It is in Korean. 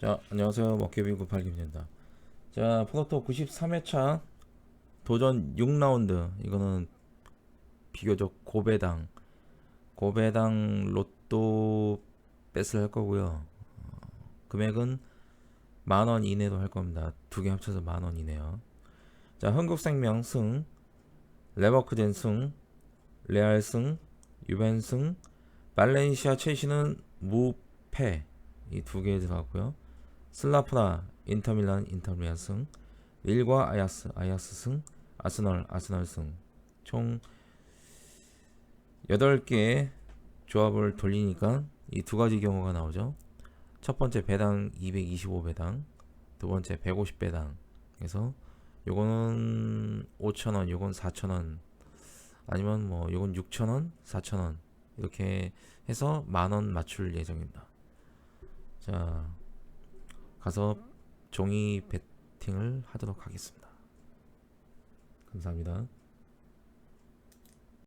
자, 안녕하세요. 먹개비 98김입니다. 자, 포토 93회차 도전 6라운드. 이거는 비교적 고배당. 고배당 로또 뺏을 할 거고요. 어, 금액은 만원 이내로 할 겁니다. 두 개 합쳐서 만원 이내요. 자, 한국생명 승, 레버쿠젠 승, 레알 승, 유벤 승, 발렌시아 첼시는 무패 이 두 개 들어갔고요. 슬라프나 인터밀란 인터밀란 승. 릴과 아야스 아야스 승. 아스널 아스널 승총 8개의 조합을 돌리니까 이 두 가지 경우가 나오죠. 첫 번째 배당 225 배당 두 번째 150 배당 그래서 요거는 5천원 요건 4천원 아니면 뭐 요건 6천원 4천원 이렇게 해서 만 원 맞출 예정입니다. 자 가서 종이 배팅을 하도록 하겠습니다. 감사합니다.